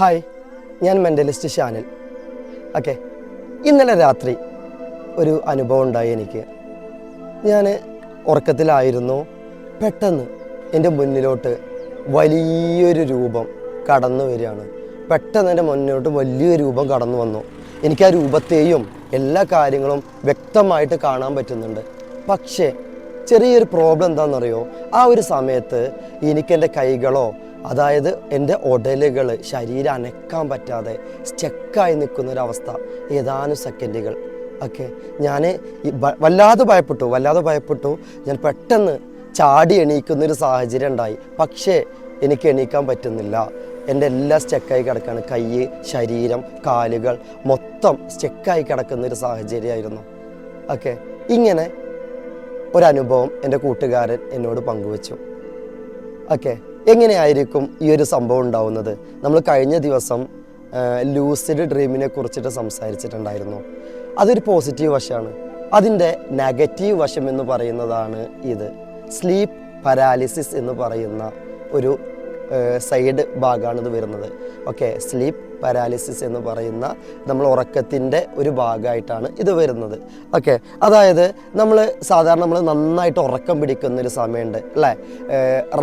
Hi ഞാൻ mentalist Shanil. Okay ഇന്നലെ രാത്രി ഒരു അനുഭവം ഉണ്ടായി എനിക്ക്. ഞാൻ ഉറക്കത്തിലായിരുന്നു. പെട്ടെന്ന് എന്റെ മുന്നിലോട്ട് വലിയൊരു രൂപം കടന്നു വരികയാണ്. പെട്ടെന്ന് എന്റെ മുന്നിലോട്ട് വലിയൊരു രൂപം കടന്നു വന്നു. എനിക്ക് ആ രൂപത്തെയും എല്ലാ കാര്യങ്ങളും വ്യക്തമായിട്ട് കാണാൻ പറ്റുന്നുണ്ട്. പക്ഷേ ചെറിയൊരു പ്രോബ്ലം എന്താണെന്നറിയോ? ആ ഒരു സമയത്ത് എനിക്ക് എന്റെ കൈകളോ അതായത് എന്റെ ഉടലുകൾ ശരീരം അനക്കാൻ പറ്റാതെ സ്റ്റെക്കായി നിൽക്കുന്ന ഒരവസ്ഥ ഏതാനും സെക്കൻഡുകൾ ഓക്കെ ഞാൻ വല്ലാതെ ഭയപ്പെട്ടു വല്ലാതെ ഭയപ്പെട്ടു. ഞാൻ പെട്ടെന്ന് ചാടി എണീക്കുന്നൊരു സാഹചര്യം ഉണ്ടായി. പക്ഷേ എനിക്ക് എണീക്കാൻ പറ്റുന്നില്ല. എന്റെ എല്ലാം സ്റ്റെക്കായി കിടക്കുകയാണ് കൈ ശരീരം കാലുകൾ മൊത്തം സ്റ്റെക്കായി കിടക്കുന്ന ഒരു സാഹചര്യമായിരുന്നു. ഓക്കെ ഇങ്ങനെ ഒരനുഭവം എന്റെ കൂട്ടുകാരൻ എന്നോട് പങ്കുവച്ചു. ഓക്കെ എങ്ങനെയായിരിക്കും ഈ ഒരു സംഭവം ഉണ്ടാവുന്നത്? നമ്മൾ കഴിഞ്ഞ ദിവസം ലൂസിഡ് ഡ്രീമിനെ കുറിച്ചിട്ട് സംസാരിച്ചിട്ടുണ്ടായിരുന്നു. അതൊരു പോസിറ്റീവ് വശമാണ്. അതിന്റെ നെഗറ്റീവ് വശം എന്ന് പറയുന്നതാണ് ഇത്. സ്ലീപ്പ് പരാലിസിസ് എന്ന് പറയുന്ന ഒരു സൈഡ് ഭാഗമാണ് ഇത് വരുന്നത്. ഓക്കെ സ്ലീപ്പ് പാരാലിസിസ് എന്ന് പറയുന്ന നമ്മൾ ഉറക്കത്തിന്റെ ഒരു ഭാഗമായിട്ടാണ് ഇത് വരുന്നത്. ഓക്കെ അതായത് നമ്മൾ സാധാരണ നമ്മൾ നന്നായിട്ട് ഉറക്കം പിടിക്കുന്ന ഒരു സമയമുണ്ട് അല്ലേ?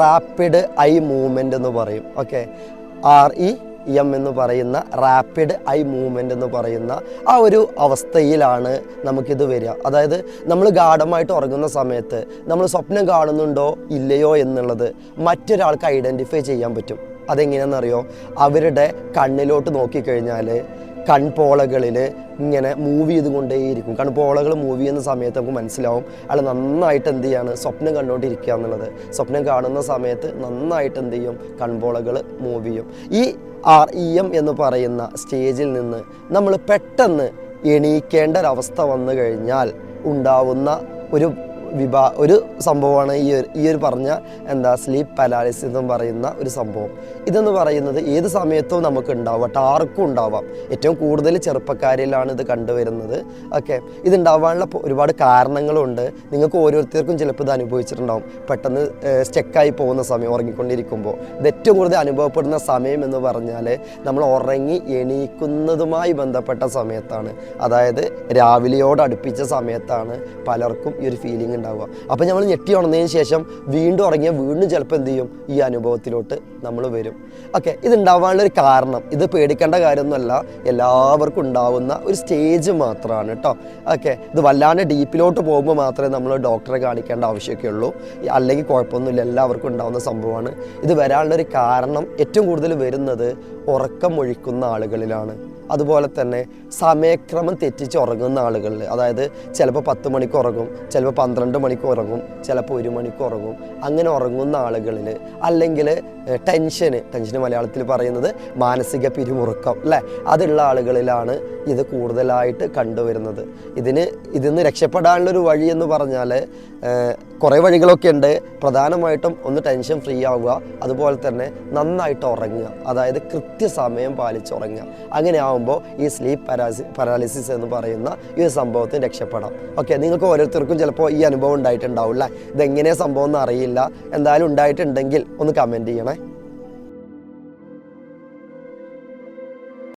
റാപ്പിഡ് ഐ മൂവ്മെന്റ് എന്ന് പറയും. ഓക്കെ ആർ ഇ എം എന്ന് പറയുന്ന റാപ്പിഡ് ഐ മൂവ്മെന്റ് എന്ന് പറയുന്ന ആ ഒരു അവസ്ഥയിലാണ് നമുക്കിത് വരിക. അതായത് നമ്മൾ ഗാഠമായിട്ട് ഉറങ്ങുന്ന സമയത്ത് നമ്മൾ സ്വപ്നം കാണുന്നുണ്ടോ ഇല്ലയോ എന്നുള്ളത് മറ്റൊരാൾക്ക് ഐഡന്റിഫൈ ചെയ്യാൻ പറ്റും. അതെങ്ങനെയാണെന്നറിയോ? അവരുടെ കണ്ണിലോട്ട് നോക്കിക്കഴിഞ്ഞാൽ കൺപോളകളിൽ ഇങ്ങനെ മൂവ് ചെയ്തുകൊണ്ടേയിരിക്കും. കൺപോളകൾ മൂവ് ചെയ്യുന്ന സമയത്ത് നമുക്ക് മനസ്സിലാവും അയാൾ നന്നായിട്ട് എന്ത് ചെയ്യാണ്? സ്വപ്നം കണ്ടുകൊണ്ടിരിക്കുക എന്നുള്ളത്. സ്വപ്നം കാണുന്ന സമയത്ത് നന്നായിട്ട് എന്ത് ചെയ്യും? കൺപോളകൾ മൂവ് ചെയ്യും. ഈ ആർ ഇ എം എന്ന് പറയുന്ന സ്റ്റേജിൽ നിന്ന് നമ്മൾ പെട്ടെന്ന് എണീക്കേണ്ട ഒരവസ്ഥ വന്നു കഴിഞ്ഞാൽ ഉണ്ടാവുന്ന ഒരു വിഭാ ഒരു സംഭവമാണ് ഈ ഒരു ഈ ഒരു പറഞ്ഞ എന്താ സ്ലീപ്പ് പാരാലിസിസ് എന്ന് പറയുന്ന ഒരു സംഭവം. ഇതെന്ന് പറയുന്നത് ഏത് സമയത്തും നമുക്ക് ഉണ്ടാവട്ടെ ആർക്കും ഉണ്ടാവാം. ഏറ്റവും കൂടുതൽ ചെറുപ്പക്കാരിലാണ് ഇത് കണ്ടുവരുന്നത്. ഓക്കെ. ഇതുണ്ടാവാനുള്ള ഒരുപാട് കാരണങ്ങളുണ്ട്. നിങ്ങൾക്ക് ഓരോരുത്തർക്കും ചിലപ്പോൾ ഇത് അനുഭവിച്ചിട്ടുണ്ടാവും. പെട്ടെന്ന് സ്റ്റെക്കായി പോകുന്ന സമയം ഉറങ്ങിക്കൊണ്ടിരിക്കുമ്പോൾ. ഇത് ഏറ്റവും കൂടുതൽ അനുഭവപ്പെടുന്ന സമയം എന്ന് പറഞ്ഞാൽ നമ്മൾ ഉറങ്ങി എണീക്കുന്നതുമായി ബന്ധപ്പെട്ട സമയത്താണ്. അതായത് രാവിലെയോട് അടുപ്പിച്ച സമയത്താണ് പലർക്കും ഈ ഒരു ഫീലിംഗ് ഉണ്ടാവുക. അപ്പോൾ നമ്മൾ ഞെട്ടി ഉണർന്നതിന് ശേഷം വീണ്ടും ഉറങ്ങിയ വീണ്ടും ചിലപ്പോൾ എന്ത് ചെയ്യും? ഈ അനുഭവത്തിലോട്ട് നമ്മൾ വരും. ഓക്കെ ഇത് ഉണ്ടാവാനുള്ള ഒരു കാരണം ഇത് പേടിക്കേണ്ട കാര്യമൊന്നുമല്ല. എല്ലാവർക്കും ഉണ്ടാവുന്ന ഒരു സ്റ്റേജ് മാത്രമാണ് കേട്ടോ ഓക്കെ ഇത് വല്ലാണ്ട് ഡീപ്പിലോട്ട് പോകുമ്പോൾ മാത്രമേ നമ്മൾ ഡോക്ടറെ കാണിക്കേണ്ട ആവശ്യമൊക്കെ ഉള്ളൂ. അല്ലെങ്കിൽ കുഴപ്പമൊന്നുമില്ല എല്ലാവർക്കും ഉണ്ടാവുന്ന സംഭവമാണ്. ഇത് വരാനുള്ള ഒരു കാരണം ഏറ്റവും കൂടുതൽ വരുന്നത് ഉറക്കം ഒഴിക്കുന്ന ആളുകളിലാണ്. അതുപോലെ തന്നെ സമയക്രമം തെറ്റിച്ച് ഉറങ്ങുന്ന ആളുകളിൽ അതായത് ചിലപ്പോൾ പത്ത് മണിക്ക് ഉറങ്ങും ചിലപ്പോൾ പന്ത്രണ്ട് മണിക്ക് ഉറങ്ങും ചിലപ്പോൾ ഒരു മണിക്കൂർ ഉറങ്ങും. അങ്ങനെ ഉറങ്ങുന്ന ആളുകളിൽ അല്ലെങ്കിൽ ടെൻഷന് ടെൻഷന് മലയാളത്തിൽ പറയുന്നത് മാനസിക പിരിമുറുക്കം അല്ലേ? അതുള്ള ആളുകളിലാണ് ഇത് കൂടുതലായിട്ട് കണ്ടുവരുന്നത്. ഇതിന് ഇതിൽ നിന്ന് രക്ഷപ്പെടാനുള്ളൊരു വഴി എന്ന് പറഞ്ഞാൽ കുറേ വഴികളൊക്കെ ഉണ്ട്. പ്രധാനമായിട്ടും ഒന്ന് ടെൻഷൻ ഫ്രീ ആവുക അതുപോലെ തന്നെ നന്നായിട്ട് ഉറങ്ങുക. അതായത് കൃത്യസമയം പാലിച്ച് ഉറങ്ങുക. അങ്ങനെ ആവുമ്പോൾ ഈ സ്ലീപ്പ് പരാസി പരാലിസിസ് എന്ന് പറയുന്ന ഈ സംഭവത്തിന് രക്ഷപ്പെടാം. ഓക്കെ നിങ്ങൾക്ക് ഓരോരുത്തർക്കും ചിലപ്പോൾ ഈ അനുഭവം ഉണ്ടായിട്ടുണ്ടാവില്ല. ഇതെങ്ങനെയാണ് സംഭവം എന്ന് അറിയില്ല. എന്തായാലും ഉണ്ടായിട്ടുണ്ടെങ്കിൽ ഒന്ന് കമന്റ് ചെയ്യണേ.